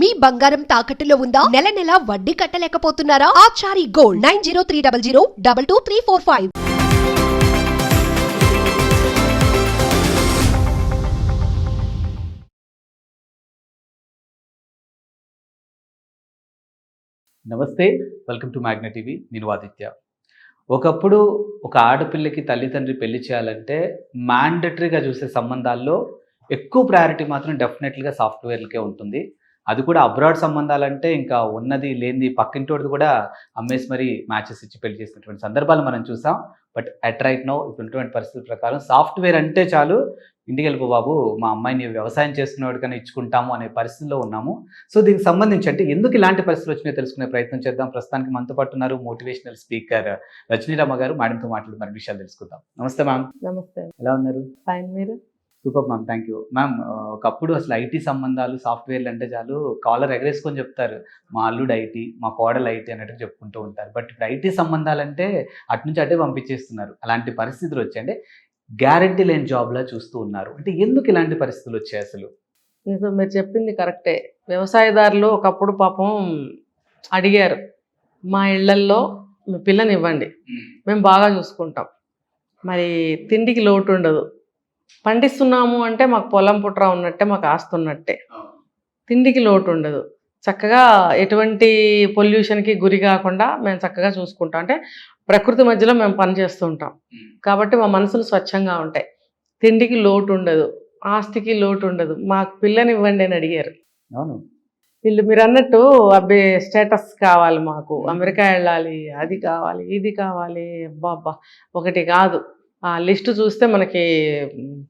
మీ బంగారం తాకట్టులో ఉందా? నెల నెల వడ్డీ కట్టలేకపోతున్నారా? Achari gold nine zero three double zero double two three four five. నమస్తే వెల్కమ్ టు మ్యాగ్నా టీవీ. నేను ఆదిత్య. ఒకప్పుడు ఒక ఆడపిల్లకి తల్లిదండ్రి పెళ్ళి చేయాలంటే మ్యాండటరీగా చూసే సంబంధాల్లో ఎక్కువ ప్రయారిటీ మాత్రం డెఫినెట్లీగా సాఫ్ట్వేర్లకే ఉంటుంది. అది కూడా అబ్రాడ్ సంబంధాలంటే ఇంకా ఉన్నది లేనిది పక్కింటోడిది కూడా అమ్మేసి మరి మ్యాచెస్ ఇచ్చి పెళ్ళి చేసినటువంటి సందర్భాలు మనం చూసాం. బట్ అట్ రైట్ నో ఇప్పుడున్నటువంటి పరిస్థితుల ప్రకారం సాఫ్ట్వేర్ అంటే చాలు ఇంటికి వెళ్ళిపో బాబు మా అమ్మాయిని వ్యవసాయం చేసుకునేవాడికైనా ఇచ్చుకుంటాము అనే పరిస్థితిలో ఉన్నాము. సో దీనికి సంబంధించి అంటే ఎందుకు ఇలాంటి పరిస్థితులు వచ్చినాయో తెలుసుకునే ప్రయత్నం చేద్దాం. ప్రస్తుతానికి మనతో పాటు ఉన్నారు మోటివేషనల్ స్పీకర్ రజనీరామ గారు. మేడంతో మాట్లాడి మరి విషయాలు తెలుసుకుందాం. నమస్తే మ్యామ్. నమస్తే. ఎలా ఉన్నారు? ఫైన్ మీరు? Super ma'am thank you ma'am ఒకప్పుడు అసలు ఐటీ సంబంధాలు సాఫ్ట్వేర్లు అంటే చాలు కాలర్ ఎగరేసుకొని చెప్తారు. మా అల్లుడు ఐటీ మా కోడలు ఐటీ అన్నట్టు చెప్పుకుంటూ ఉంటారు. బట్ ఇప్పుడు ఐటీ సంబంధాలంటే అటు నుంచి అటే పంపించేస్తున్నారు. అలాంటి పరిస్థితులు వచ్చాయి. అంటే గ్యారంటీ లేని జాబ్లా చూస్తూ ఉన్నారు. అంటే ఎందుకు ఇలాంటి పరిస్థితులు వచ్చాయి అసలు? నిజం మీరు చెప్పింది కరెక్టే. వ్యవసాయదారులు ఒకప్పుడు పాపం అడిగారు మా ఇళ్ళల్లో మీ పిల్లని ఇవ్వండి. మేము బాగా చూసుకుంటాం. మరి తిండికి లోటు ఉండదు. పండిస్తున్నాము అంటే మాకు పొలం పుట్ర ఉన్నట్టే మాకు ఆస్తున్నట్టే తిండికి లోటు ఉండదు. చక్కగా ఎటువంటి పొల్యూషన్కి గురి కాకుండా మేము చక్కగా చూసుకుంటాం. అంటే ప్రకృతి మధ్యలో మేము పని చేస్తూ ఉంటాం. కాబట్టి మా మనసులు స్వచ్ఛంగా ఉంటాయి. తిండికి లోటు ఉండదు. ఆస్తికి లోటు ఉండదు. మాకు పిల్లని ఇవ్వండి అని అడిగారు. అవును. వీళ్ళు మీరు అన్నట్టు అబ్బే స్టేటస్ కావాలి మాకు. అమెరికా వెళ్ళాలి అది కావాలి ఇది కావాలి. అబ్బా అబ్బా ఒకటి కాదు. ఆ లిస్ట్ చూస్తే మనకి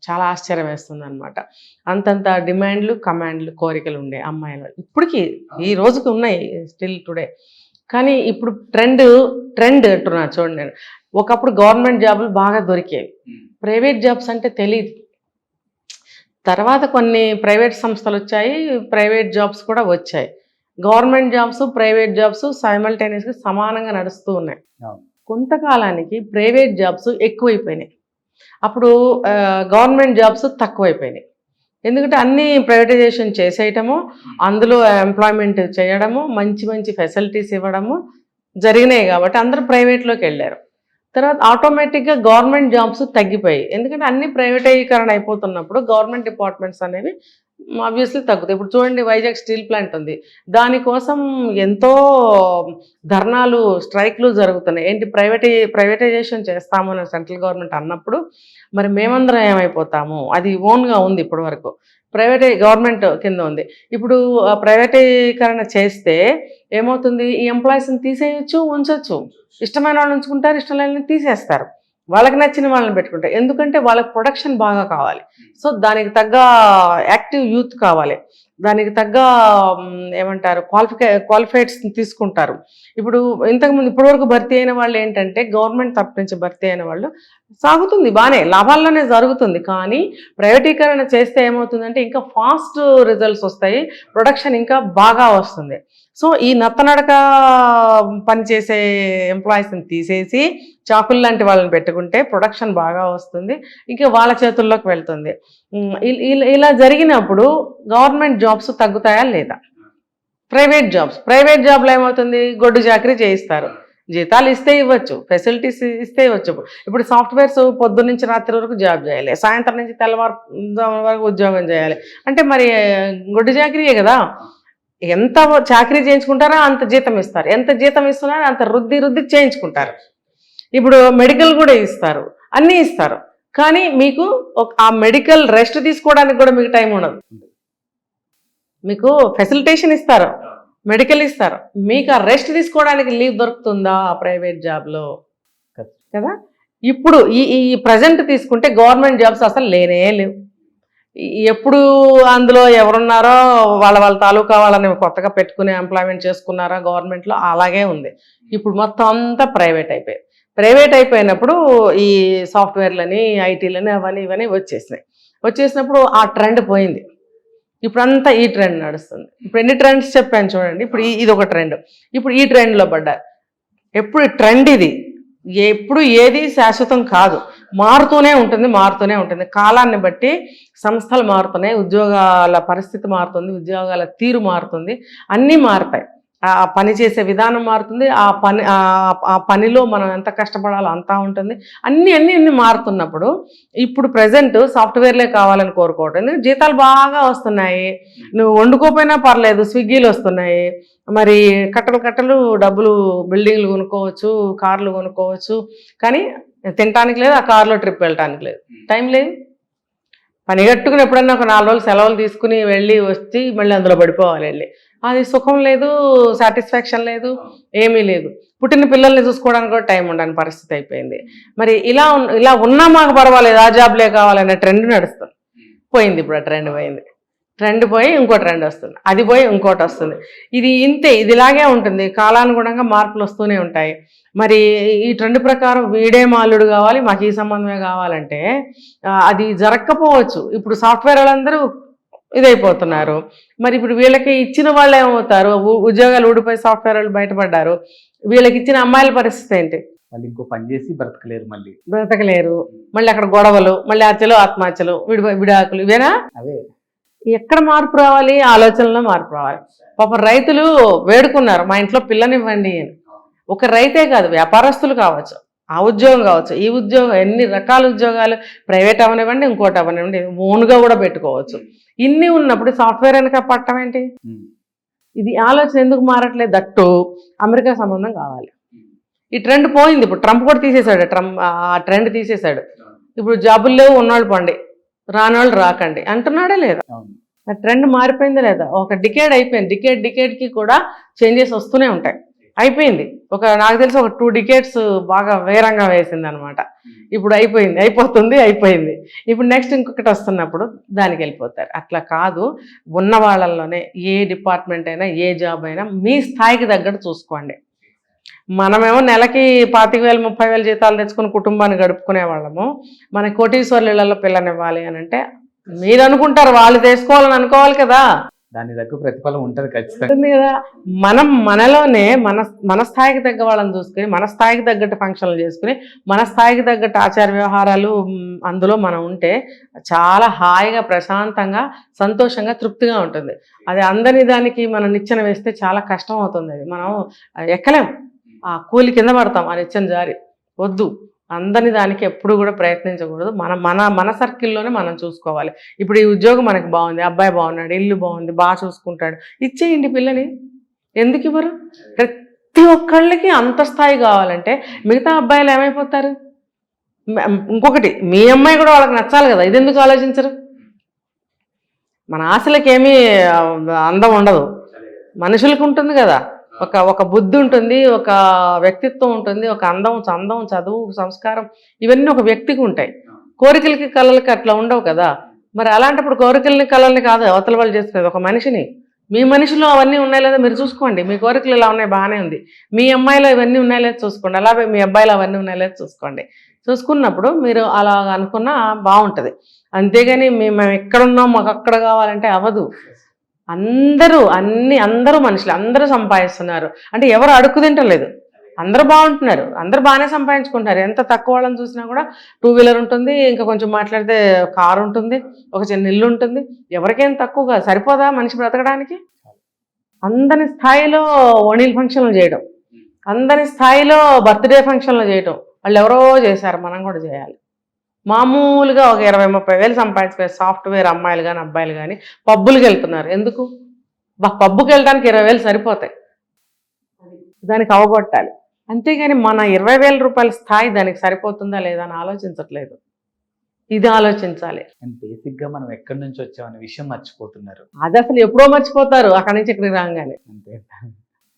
చాలా ఆశ్చర్యం వేస్తుంది అనమాట అంతంత డిమాండ్లు కమాండ్లు కోరికలు ఉండే అమ్మాయిలు. ఇప్పటికీ ఈ రోజుకి ఉన్నాయి స్టిల్ టుడే. కానీ ఇప్పుడు ట్రెండ్ ట్రెండ్ అంటున్నా చూడండి నేను. ఒకప్పుడు గవర్నమెంట్ జాబులు బాగా దొరికేవి. ప్రైవేట్ జాబ్స్ అంటే తెలియదు తర్వాత కొన్ని ప్రైవేట్ సంస్థలు వచ్చాయి ప్రైవేట్ జాబ్స్ కూడా వచ్చాయి. గవర్నమెంట్ జాబ్స్ ప్రైవేట్ జాబ్స్ సైమల్టేనియస్గా సమానంగా నడుస్తూ ఉన్నాయి. కొంతకాలానికి ప్రైవేట్ జాబ్స్ ఎక్కువైపోయినాయి. అప్పుడు గవర్నమెంట్ జాబ్స్ తక్కువైపోయినాయి. ఎందుకంటే అన్ని ప్రైవేటైజేషన్ చేసేయటము అందులో ఎంప్లాయ్మెంట్ చేయడము మంచి మంచి ఫెసిలిటీస్ ఇవ్వడము జరిగినాయి కాబట్టి అందరూ ప్రైవేట్లోకి వెళ్ళారు. తర్వాత ఆటోమేటిక్గా గవర్నమెంట్ జాబ్స్ తగ్గిపోయాయి. ఎందుకంటే అన్ని ప్రైవేటీకరణ అయిపోతున్నప్పుడు గవర్నమెంట్ డిపార్ట్మెంట్స్ అనేవి ఆబ్వియస్లీ తగ్గుతాయి. ఇప్పుడు చూడండి వైజాగ్ స్టీల్ ప్లాంట్ ఉంది. దానికోసం ఎంతో ధర్నాలు స్ట్రైక్లు జరుగుతున్నాయి. ఏంటి? ప్రైవేటై ప్రైవేటైజేషన్ చేస్తాము అని సెంట్రల్ గవర్నమెంట్ అన్నప్పుడు మరి మేమందరం ఏమైపోతాము? అది ఓన్గా ఉంది ఇప్పటి వరకు. ప్రైవేట్ గవర్నమెంట్ కింద ఉంది. ఇప్పుడు ఆ ప్రైవేటీకరణ చేస్తే ఏమవుతుంది? ఈ ఎంప్లాయీస్ని తీసేయచ్చు ఉంచవచ్చు ఇష్టమైన వాళ్ళు ఉంచుకుంటారు ఇష్టం లేని తీసేస్తారు. వాళ్ళకి నచ్చిన వాళ్ళని పెట్టుకుంటారు ఎందుకంటే వాళ్ళకి ప్రొడక్షన్ బాగా కావాలి. సో దానికి తగ్గ యాక్టివ్ యూత్ కావాలి. దానికి తగ్గ ఏమంటారు క్వాలిఫికే క్వాలిఫైడ్స్ తీసుకుంటారు. ఇప్పుడు ఇంతకుముందు ఇప్పటివరకు భర్తీ అయిన వాళ్ళు ఏంటంటే గవర్నమెంట్ తరపు నుంచి భర్తీ అయిన వాళ్ళు సాగుతుంది బాగానే లాభాల్లోనే జరుగుతుంది. కానీ ప్రైవేటీకరణ చేస్తే ఏమవుతుందంటే ఇంకా ఫాస్ట్ రిజల్ట్స్ వస్తాయి ప్రొడక్షన్ ఇంకా బాగా వస్తుంది. సో ఈ నత్తనడక పనిచేసే ఎంప్లాయీస్ని తీసేసి చాకులు లాంటి వాళ్ళని పెట్టుకుంటే ప్రొడక్షన్ బాగా వస్తుంది ఇంకా వాళ్ళ చేతుల్లోకి వెళ్తుంది. ఇలా జరిగినప్పుడు గవర్నమెంట్ జాబ్స్ తగ్గుతాయా లేదా? ప్రైవేట్ జాబ్స్ ప్రైవేట్ జాబ్లో ఏమవుతుంది? గొడ్డు చాకరీ చేయిస్తారు. జీతాలు ఇస్తే ఇవ్వచ్చు ఫెసిలిటీస్ ఇస్తే ఇవ్వచ్చు. ఇప్పుడు సాఫ్ట్వేర్స్ పొద్దు నుంచి రాత్రి వరకు జాబ్ చేయాలి సాయంత్రం నుంచి తెల్లవారు వరకు ఉద్యోగం చేయాలి. అంటే మరి గొడ్డు చాకరీయే కదా? ఎంత చాకరీ చేయించుకుంటారో అంత జీతం ఇస్తారు. ఎంత జీతం ఇస్తున్నారో అంత రుద్ది రుద్ది చేయించుకుంటారు. ఇప్పుడు మెడికల్ కూడా ఇస్తారు అన్నీ ఇస్తారు. కానీ మీకు ఒక- ఆ మెడికల్ రెస్ట్ తీసుకోవడానికి కూడా మీకు టైం ఉండదు. మీకు ఫెసిలిటేషన్ ఇస్తారు. మెడికల్ ఇస్తారు మీకు ఆ రెస్ట్ తీసుకోవడానికి లీవ్ దొరుకుతుందా ఆ ప్రైవేట్ జాబ్లో కదా? ఇప్పుడు ఈ ఈ ప్రజెంట్ తీసుకుంటే గవర్నమెంట్ జాబ్స్ అసలు లేనే లేవు. ఎప్పుడు అందులో ఎవరున్నారో వాళ్ళ వాళ్ళ తాలూకా వాళ్ళని కొత్తగా పెట్టుకుని ఎంప్లాయ్మెంట్ చేసుకున్నారా గవర్నమెంట్లో అలాగే ఉంది. ఇప్పుడు మొత్తం అంతా ప్రైవేట్ అయిపోయింది. ప్రైవేట్ అయిపోయినప్పుడు ఈ సాఫ్ట్వేర్లని ఐటీలని అవన్నీ ఇవన్నీ వచ్చేసినాయి. వచ్చేసినప్పుడు ఆ ట్రెండ్ పోయింది. ఇప్పుడు అంతా ఈ ట్రెండ్ నడుస్తుంది. ఇప్పుడు ఎన్ని ట్రెండ్స్ చెప్పాను చూడండి. ఇప్పుడు ఇది ఒక ట్రెండ్ ఇప్పుడు ఈ ట్రెండ్లో పడ్డారు ఎప్పుడు ట్రెండ్ ఇది? ఎప్పుడు ఏది శాశ్వతం కాదు. మారుతూనే ఉంటుంది మారుతూనే ఉంటుంది. కాలాన్ని బట్టి సంస్థలు మారుతున్నాయి ఉద్యోగాల పరిస్థితి మారుతుంది ఉద్యోగాల తీరు మారుతుంది. అన్నీ మారుతాయి. ఆ పని చేసే విధానం మారుతుంది. ఆ పని ఆ- పనిలో మనం ఎంత కష్టపడాలో అంతా ఉంటుంది. అన్ని అన్ని అన్ని మారుతున్నప్పుడు ఇప్పుడు ప్రజెంట్ సాఫ్ట్వేర్లే కావాలని కోరుకోవటం జీతాలు బాగా వస్తున్నాయి. నువ్వు వండుకోపోయినా పర్లేదు స్విగ్గీలు వస్తున్నాయి. మరి కట్టలు కట్టలు డబ్బులు బిల్డింగ్లు కొనుక్కోవచ్చు కార్లు కొనుక్కోవచ్చు. కానీ తినటానికి లేదు ఆ కార్లో ట్రిప్ వెళ్ళటానికి లేదు. టైం లేదు. పని కట్టుకుని ఎప్పుడన్నా ఒక నాలుగు రోజులు సెలవులు తీసుకుని వెళ్ళి వచ్చి మళ్ళీ అందులో పడిపోవాలి వెళ్ళి. అది సుఖం లేదు సాటిస్ఫాక్షన్ లేదు ఏమీ లేదు. పుట్టిన పిల్లల్ని చూసుకోవడానికి కూడా టైం ఉండని పరిస్థితి అయిపోయింది. మరి ఇలా ఇలా ఉన్నా మాకు పర్వాలేదు ఆ జాబ్లే కావాలనే ట్రెండ్ నడుస్తుంది. పోయింది ఇప్పుడు ఆ ట్రెండ్ పోయింది. ట్రెండ్ పోయి ఇంకో ట్రెండ్ వస్తుంది. అది పోయి ఇంకోటి వస్తుంది. ఇది ఇంతే ఇది ఇలాగే ఉంటుంది. కాలానుగుణంగా మార్పులు వస్తూనే ఉంటాయి. మరి ఈ ట్రెండ్ ప్రకారం వీడే మాల్యుడు కావాలి మాకు ఈ సంబంధమే కావాలంటే అది జరగకపోవచ్చు. ఇప్పుడు సాఫ్ట్వేర్ వాళ్ళందరూ ఇదైపోతున్నారు. మరి ఇప్పుడు వీళ్ళకి ఇచ్చిన వాళ్ళు ఏమవుతారు? ఉద్యోగాలు ఊడిపోయి సాఫ్ట్వేర్ వాళ్ళు బయటపడ్డారు. వీళ్ళకి ఇచ్చిన అమ్మాయిల పరిస్థితి ఏంటి? వాళ్ళు ఇంకో పని చేసి బ్రతకలేరు మళ్ళీ. బ్రతకలేరు. మళ్ళీ అక్కడ గొడవలు మళ్ళీ హత్యలు ఆత్మహత్యలు విడి విడాకులు ఇవేనా? అవే. ఎక్కడ మార్పు రావాలి? ఆలోచనలో మార్పు రావాలి. పాపం రైతులు వేడుకున్నారు. మా ఇంట్లో పిల్లనివ్వండి అని. ఒక రైతే కాదు వ్యాపారస్తులు కావచ్చు. ఆ ఉద్యోగం కావచ్చు. ఈ ఉద్యోగం ఎన్ని రకాల ఉద్యోగాలు? ప్రైవేట్ అవనివ్వండి ఇంకోటి అవనివ్వండి ఓన్గా కూడా పెట్టుకోవచ్చు. ఇన్ని ఉన్నప్పుడు సాఫ్ట్వేర్ వెనక పట్టం ఏంటి. ఇది ఆలోచన ఎందుకు మారట్లేదు? దట్టు అమెరికా సంబంధం కావాలి. ఈ ట్రెండ్ పోయింది. ఇప్పుడు ట్రంప్ కూడా తీసేశాడు. ట్రంప్ ఆ ట్రెండ్ తీసేశాడు. ఇప్పుడు జాబులు లేవు ఉన్నవాళ్ళు పండి. రానోళ్ళు రాకండి. అంటున్నాడే లేదా? ఆ ట్రెండ్ మారిపోయిందా లేదా? ఒక డికేడ్ అయిపోయింది. డికేడ్ డికేడ్కి కూడా చేంజెస్ వస్తూనే ఉంటాయి. అయిపోయింది. ఒక నాకు తెలిసి ఒక టూ డికేట్స్ బాగా వేరంగా వేసింది అనమాట ఇప్పుడు అయిపోయింది. అయిపోతుంది అయిపోయింది. ఇప్పుడు నెక్స్ట్ ఇంకొకటి వస్తున్నప్పుడు దానికి వెళ్ళిపోతారు. అట్లా కాదు. ఉన్న వాళ్ళల్లోనే ఏ డిపార్ట్మెంట్ అయినా ఏ జాబ్ అయినా మీ స్థాయికి తగ్గట్టు చూసుకోండి. మనమేమో నెలకి పాతిక వేలు ముప్పై వేలు జీతాలు తెచ్చుకుని కుటుంబాన్ని గడుపుకునే వాళ్ళము. మన కోటీశ్వర్ల ఇళ్ళలో పిల్లనివ్వాలి అని అంటే మీరు అనుకుంటారు. వాళ్ళు చేసుకోవాలని అనుకోవాలి కదా. దాని దగ్గర ప్రతిఫలం ఉంటుంది ఖచ్చితంగా. ఉంటుంది కదా. మనం మనలోనే మన మన స్థాయికి తగ్గ వాళ్ళని చూసుకుని మన స్థాయికి తగ్గట్టు ఫంక్షన్లు చేసుకుని మన స్థాయికి తగ్గట్టు ఆచార వ్యవహారాలు అందులో మనం ఉంటే చాలా హాయిగా ప్రశాంతంగా సంతోషంగా తృప్తిగా ఉంటుంది. అది అందని దానికి మనం నిచ్చెన వేస్తే చాలా కష్టం అవుతుంది అది. మనం ఎక్కలేం. ఆ కూలి కింద పడతాం ఆ నిచ్చెన జారి. వద్దు. అందని దానికి ఎప్పుడు కూడా ప్రయత్నించకూడదు. మన మన మన సర్కిల్లోనే మనం చూసుకోవాలి. ఇప్పుడు ఈ ఉద్యోగం మనకి బాగుంది అబ్బాయి బాగున్నాడు ఇల్లు బాగుంది బాగా చూసుకుంటాడు. ఇచ్చేయండి పిల్లని. ఎందుకు ఇవ్వరు? ప్రతి ఒక్కళ్ళకి అంత స్థాయి కావాలంటే మిగతా అబ్బాయిలు ఏమైపోతారు? ఇంకొకటి మీ అమ్మాయి కూడా వాళ్ళకి నచ్చాలి కదా ఇది ఎందుకు ఆలోచించరు? మన ఆశలకేమీ అందం ఉండదు. మనుషులకు ఉంటుంది కదా. ఒక ఒక బుద్ధి ఉంటుంది ఒక వ్యక్తిత్వం ఉంటుంది ఒక అందం చందం చదువు సంస్కారం ఇవన్నీ ఒక వ్యక్తికి ఉంటాయి. కోరికలకి కళలకి అట్లా ఉండవు కదా. మరి అలాంటప్పుడు కోరికలని కళల్ని కాదు అవతల వాళ్ళు చేసుకునేది ఒక మనిషిని. మీ మనిషిలో అవన్నీ ఉన్నాయి లేదా మీరు చూసుకోండి. మీ కోరికలు ఇలా ఉన్నాయి బాగానే ఉంది. మీ అమ్మాయిలో ఇవన్నీ ఉన్నాయి లేదా చూసుకోండి. అలాగే మీ అబ్బాయిలో అవన్నీ ఉన్నాయి లేదా చూసుకోండి. చూసుకున్నప్పుడు మీరు అలా అనుకున్నా బాగుంటుంది. అంతేగాని మేము ఎక్కడున్నాం మాకు అక్కడ కావాలంటే అవ్వదు. అందరూ అన్ని అందరూ మనుషులు అందరూ సంపాదిస్తున్నారు. అంటే ఎవరు అడుక్కు తింటలేదు. అందరూ బాగుంటున్నారు. అందరూ బాగానే సంపాదించుకుంటారు ఎంత తక్కువ వాళ్ళని చూసినా కూడా టూ వీలర్ ఉంటుంది ఇంకా కొంచెం మాట్లాడితే కారు ఉంటుంది ఒక చిన్న ఇల్లు ఉంటుంది. ఎవరికేం తక్కువగా సరిపోదా మనిషి బ్రతకడానికి? అందరి స్థాయిలో ఓణీల్ ఫంక్షన్లు చేయడం. అందరి స్థాయిలో బర్త్డే ఫంక్షన్లు చేయటం. వాళ్ళు ఎవరో చేశారు మనం కూడా చేయాలి. మామూలుగా ఒక ఇరవై ముప్పై వేలు సంపాదించుకునే సాఫ్ట్వేర్ అమ్మాయిలు కానీ అబ్బాయిలు కానీ పబ్బులకి వెళ్తున్నారు. ఎందుకు? బా పబ్బుకి వెళ్ళడానికి ఇరవై వేలు సరిపోతాయి. దానికి అవగొట్టాలి. అంతేగాని మన ఇరవై వేల రూపాయల స్థాయి దానికి సరిపోతుందా లేదా అని ఆలోచించట్లేదు. ఇది ఆలోచించాలి. బేసిక్గా మనం ఎక్కడి నుంచి వచ్చామనే విషయం మర్చిపోతున్నారు. అది అసలు ఎప్పుడో మర్చిపోతారు. అక్కడి నుంచి ఇక్కడికి రాగానే. అంతే.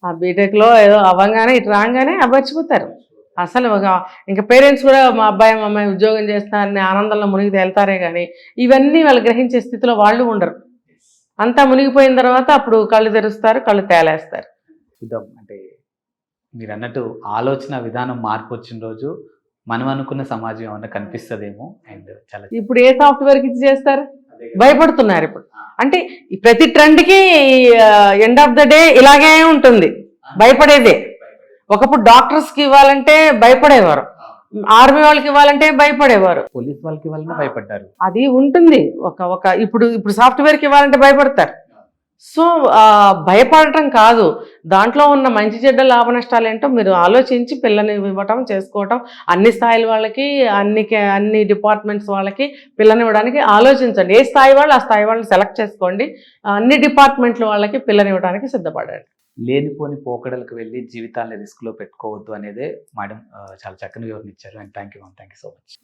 ఆ బీటెక్లో ఏదో అవ్వగానే ఇటు రాగానే అవి మర్చిపోతారు. అసలు ఒక ఇంకా పేరెంట్స్ కూడా మా అబ్బాయి మా అమ్మాయి ఉద్యోగం చేస్తున్నారని ఆనందంలో మునిగి తేలుతారే కానీ ఇవన్నీ వాళ్ళు గ్రహించే స్థితిలో వాళ్ళు ఉండరు. అంతా మునిగిపోయిన తర్వాత అప్పుడు కళ్ళు తెరుస్తారు కళ్ళు తేలేస్తారు. చూద్దాం. అంటే మీరు అన్నట్టు ఆలోచన విధానం మార్పు వచ్చిన రోజు మనం అనుకున్న సమాజం ఏమన్నా కనిపిస్తుందేమో అండ్ చాలా ఇప్పుడు ఏ సాఫ్ట్వేర్కి ఇచ్చి చేస్తారు? భయపడుతున్నారు ఇప్పుడు. అంటే ప్రతి ట్రెండ్కి ఎండ్ ఆఫ్ ద డే ఇలాగే ఉంటుంది. భయపడేదే. ఒకప్పుడు డాక్టర్స్కి ఇవ్వాలంటే భయపడేవారు. ఆర్మీ వాళ్ళకి ఇవ్వాలంటే భయపడేవారు. పోలీస్ వాళ్ళకి వాళ్ళని భయపడ్డారు. అది ఉంటుంది. ఒక ఒక ఇప్పుడు ఇప్పుడు సాఫ్ట్వేర్కి ఇవ్వాలంటే భయపడతారు. సో భయపడటం కాదు. దాంట్లో ఉన్న మంచి చెడ్డ లాభ నష్టాలు ఏంటో మీరు ఆలోచించి పిల్లని ఇవ్వటం చేసుకోవటం అన్ని స్థాయిల వాళ్ళకి అన్ని అన్ని డిపార్ట్మెంట్స్ వాళ్ళకి పిల్లని ఇవ్వడానికి ఆలోచించండి. ఏ స్థాయి వాళ్ళు ఆ స్థాయి వాళ్ళని సెలెక్ట్ చేసుకోండి. అన్ని డిపార్ట్మెంట్ల వాళ్ళకి పిల్లని ఇవ్వడానికి సిద్ధపడండి. లేనిపోని పోకడలకు వెళ్ళి జీవితాన్ని రిస్క్లో పెట్టుకోవద్దు అనేదే మేడం చాలా చక్కని వివరణ ఇచ్చారు. And thank you thank you so much.